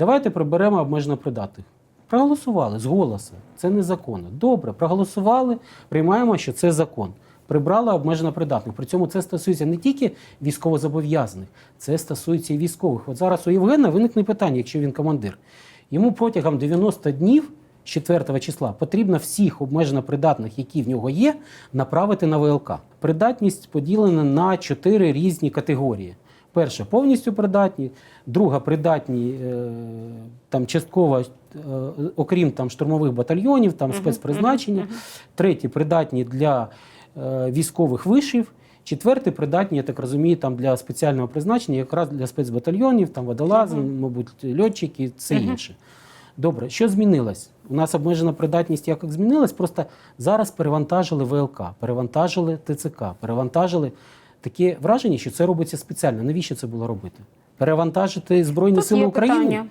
Давайте приберемо обмежено придатних. Проголосували з голосу. Це незаконно. Добре, проголосували, приймаємо, що це закон. Прибрали обмежено придатних. При цьому це стосується не тільки військовозобов'язаних, це стосується і військових. От зараз у Євгена виникне питання, якщо він командир. Йому протягом 90 днів з 4 числа потрібно всіх обмежено придатних, які в нього є, направити на ВЛК. Придатність поділена на чотири різні категорії. Перша повністю придатні, друга придатні е, там частково, е, окрім там штурмових батальйонів, там спецпризначення, треті придатні для е, військових вишів. Четвертий придатні, я так розумію, там для спеціального призначення, якраз для спецбатальйонів, там водолази, мабуть, льотчики, це інше. Добре, що змінилось? У нас обмежена придатність як змінилась, просто зараз перевантажили ВЛК, перевантажили ТЦК, перевантажили таке враження, що це робиться спеціально. Навіщо це було робити? Перевантажити Збройні Тут Сили є України? питання.